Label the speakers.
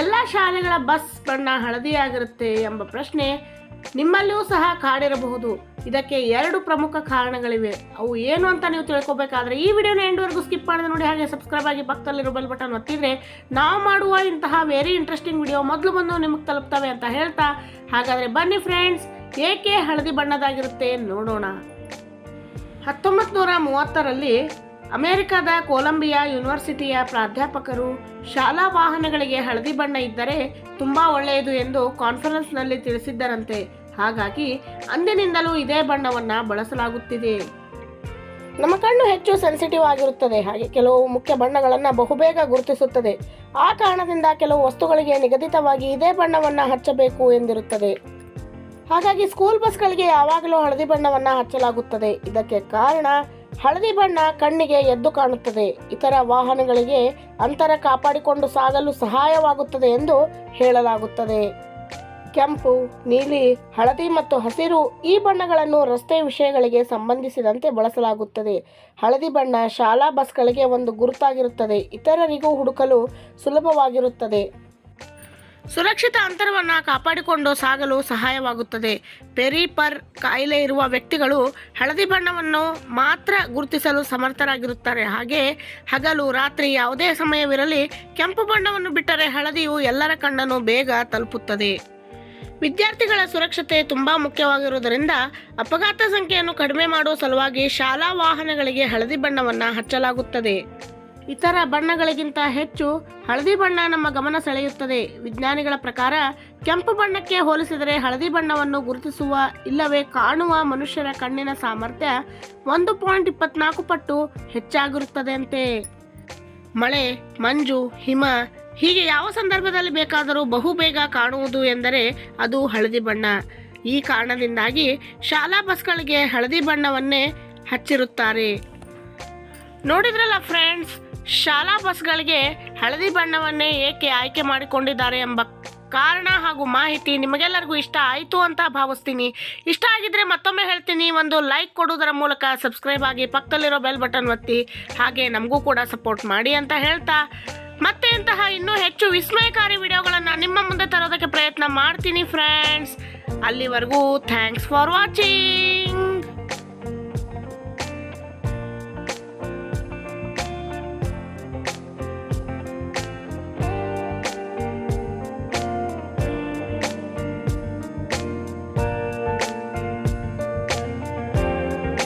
Speaker 1: ಎಲ್ಲ ಶಾಲೆಗಳ ಬಸ್ ಬಣ್ಣ ಹಳದಿಯಾಗಿರುತ್ತೆ ಎಂಬ ಪ್ರಶ್ನೆ ನಿಮ್ಮಲ್ಲಿಯೂ ಸಹ ಕಾಡಿರಬಹುದು. ಇದಕ್ಕೆ ಎರಡು ಪ್ರಮುಖ ಕಾರಣಗಳಿವೆ. ಅವು ಏನು ಅಂತ ನೀವು ತಿಳ್ಕೊಬೇಕಾದ್ರೆ ಈ ವಿಡಿಯೋನ ಎಂಡ್ವರೆಗೂ ಸ್ಕಿಪ್ ಮಾಡಿದ್ರೆ ನೋಡಿ ಹಾಗೆ ಸಬ್ಸ್ಕ್ರೈಬ್ ಆಗಿ ಪಕ್ಕದಲ್ಲಿರೋ ಬೆಲ್ ಬಟನ್ ಒತ್ತಿದ್ರೆ ನಾವು ಮಾಡುವ ಇಂತಹ ವೆರಿ ಇಂಟ್ರೆಸ್ಟಿಂಗ್ ವಿಡಿಯೋ ಮೊದಲು ಬಂದು ನಿಮಗೆ ತಲುಪ್ತವೆ ಅಂತ ಹೇಳ್ತಾ, ಹಾಗಾದರೆ ಬನ್ನಿ ಫ್ರೆಂಡ್ಸ್ ಏಕೆ ಹಳದಿ ಬಣ್ಣದಾಗಿರುತ್ತೆ ನೋಡೋಣ. ಹತ್ತೊಂಬತ್ತು ನೂರ ಮೂವತ್ತರಲ್ಲಿ ಅಮೆರಿಕದ ಕೊಲಂಬಿಯಾ ಯೂನಿವರ್ಸಿಟಿಯ ಪ್ರಾಧ್ಯಾಪಕರು ಶಾಲಾ ವಾಹನಗಳಿಗೆ ಹಳದಿ ಬಣ್ಣ ಇದ್ದರೆ ತುಂಬ ಒಳ್ಳೆಯದು ಎಂದು ಕಾನ್ಫರೆನ್ಸ್ನಲ್ಲಿ ತಿಳಿಸಿದ್ದರಂತೆ. ಹಾಗಾಗಿ ಅಂದಿನಿಂದಲೂ ಇದೇ ಬಣ್ಣವನ್ನು ಬಳಸಲಾಗುತ್ತಿದೆ. ನಮ್ಮ ಕಣ್ಣು ಹೆಚ್ಚು ಸೆನ್ಸಿಟಿವ್ ಆಗಿರುತ್ತದೆ. ಹಾಗೆ ಕೆಲವು ಮುಖ್ಯ ಬಣ್ಣಗಳನ್ನು ಬಹುಬೇಗ ಗುರುತಿಸುತ್ತದೆ. ಆ ಕಾರಣದಿಂದ ಕೆಲವು ವಸ್ತುಗಳಿಗೆ ನಿಗದಿತವಾಗಿ ಇದೇ ಬಣ್ಣವನ್ನು ಹಚ್ಚಬೇಕು ಎಂದಿರುತ್ತದೆ. ಹಾಗಾಗಿ ಸ್ಕೂಲ್ ಬಸ್ಗಳಿಗೆ ಯಾವಾಗಲೂ ಹಳದಿ ಬಣ್ಣವನ್ನು ಹಚ್ಚಲಾಗುತ್ತದೆ. ಇದಕ್ಕೆ ಕಾರಣ ಹಳದಿ ಬಣ್ಣ ಕಣ್ಣಿಗೆ ಎದ್ದು ಕಾಣುತ್ತದೆ. ಇತರ ವಾಹನಗಳಿಗೆ ಅಂತರ ಕಾಪಾಡಿಕೊಂಡು ಸಾಗಲು ಸಹಾಯವಾಗುತ್ತದೆ ಎಂದು ಹೇಳಲಾಗುತ್ತದೆ. ಕೆಂಪು, ನೀಲಿ, ಹಳದಿ ಮತ್ತು ಹಸಿರು ಈ ಬಣ್ಣಗಳನ್ನು ರಸ್ತೆ ವಿಷಯಗಳಿಗೆ ಸಂಬಂಧಿಸಿದಂತೆ ಬಳಸಲಾಗುತ್ತದೆ. ಹಳದಿ ಬಣ್ಣ ಶಾಲಾ ಬಸ್ಗಳಿಗೆ ಒಂದು ಗುರುತಾಗಿರುತ್ತದೆ. ಇತರರಿಗೂ ಹುಡುಕಲು ಸುಲಭವಾಗಿರುತ್ತದೆ. ಸುರಕ್ಷಿತ ಅಂತರವನ್ನು ಕಾಪಾಡಿಕೊಂಡು ಸಾಗಲು ಸಹಾಯವಾಗುತ್ತದೆ. ಪೆರಿಪರ್ ಕಾಯಿಲೆ ಇರುವ ವ್ಯಕ್ತಿಗಳು ಹಳದಿ ಬಣ್ಣವನ್ನು ಮಾತ್ರ ಗುರುತಿಸಲು ಸಮರ್ಥರಾಗಿರುತ್ತಾರೆ. ಹಾಗೆ ಹಗಲು ರಾತ್ರಿ ಯಾವುದೇ ಸಮಯವಿರಲಿ ಕೆಂಪು ಬಣ್ಣವನ್ನು ಬಿಟ್ಟರೆ ಹಳದಿಯು ಎಲ್ಲರ ಕಣ್ಣನ್ನು ಬೇಗ ತಲುಪುತ್ತದೆ. ವಿದ್ಯಾರ್ಥಿಗಳ ಸುರಕ್ಷತೆ ತುಂಬಾ ಮುಖ್ಯವಾಗಿರುವುದರಿಂದ ಅಪಘಾತ ಸಂಖ್ಯೆಯನ್ನು ಕಡಿಮೆ ಮಾಡುವ ಸಲುವಾಗಿ ಶಾಲಾ ವಾಹನಗಳಿಗೆ ಹಳದಿ ಬಣ್ಣವನ್ನು ಹಚ್ಚಲಾಗುತ್ತದೆ. ಇತರ ಬಣ್ಣಗಳಿಗಿಂತ ಹೆಚ್ಚು ಹಳದಿ ಬಣ್ಣ ನಮ್ಮ ಗಮನ ಸೆಳೆಯುತ್ತದೆ. ವಿಜ್ಞಾನಿಗಳ ಪ್ರಕಾರ ಕೆಂಪು ಬಣ್ಣಕ್ಕೆ ಹೋಲಿಸಿದರೆ ಹಳದಿ ಬಣ್ಣವನ್ನು ಗುರುತಿಸುವ ಇಲ್ಲವೇ ಕಾಣುವ ಮನುಷ್ಯರ ಕಣ್ಣಿನ ಸಾಮರ್ಥ್ಯ ಒಂದು ಪಾಯಿಂಟ್ ಇಪ್ಪತ್ನಾಲ್ಕು ಪಟ್ಟು ಮಳೆ, ಮಂಜು, ಹಿಮ ಹೀಗೆ ಯಾವ ಸಂದರ್ಭದಲ್ಲಿ ಬೇಕಾದರೂ ಬಹುಬೇಗ ಕಾಣುವುದು ಎಂದರೆ ಅದು ಹಳದಿ ಬಣ್ಣ. ಈ ಕಾರಣದಿಂದಾಗಿ ಶಾಲಾ ಬಸ್ಗಳಿಗೆ ಹಳದಿ ಬಣ್ಣವನ್ನೇ ಹಚ್ಚಿರುತ್ತಾರೆ. ನೋಡಿದ್ರಲ್ಲ ಫ್ರೆಂಡ್ಸ್ ಶಾಲಾ ಬಸ್ಗಳಿಗೆ ಹಳದಿ ಬಣ್ಣವನ್ನೇ ಏಕೆ ಆಯ್ಕೆ ಮಾಡಿಕೊಂಡಿದ್ದಾರೆ ಎಂಬ ಕಾರಣ ಹಾಗೂ ಮಾಹಿತಿ ನಿಮಗೆಲ್ಲರಿಗೂ ಇಷ್ಟ ಆಯಿತು ಅಂತ ಭಾವಿಸ್ತೀನಿ. ಇಷ್ಟ ಆಗಿದ್ರೆ ಮತ್ತೊಮ್ಮೆ ಹೇಳ್ತೀನಿ, ಒಂದು ಲೈಕ್ ಕೊಡೋದರ ಮೂಲಕ ಸಬ್ಸ್ಕ್ರೈಬ್ ಆಗಿ ಪಕ್ಕದಲ್ಲಿರೋ ಬೆಲ್ ಬಟನ್ ಒತ್ತಿ, ಹಾಗೆ ನಮಗೂ ಕೂಡ ಸಪೋರ್ಟ್ ಮಾಡಿ ಅಂತ ಹೇಳ್ತಾ, ಮತ್ತೆ ಇಂತಹ ಇನ್ನೂ ಹೆಚ್ಚು ವಿಸ್ಮಯಕಾರಿ ವಿಡಿಯೋಗಳನ್ನು ನಿಮ್ಮ ಮುಂದೆ ತರೋದಕ್ಕೆ ಪ್ರಯತ್ನ ಮಾಡ್ತೀನಿ ಫ್ರೆಂಡ್ಸ್ ಅಲ್ಲಿವರೆಗೂ ಥ್ಯಾಂಕ್ಸ್ ಫಾರ್ ವಾಚಿಂಗ್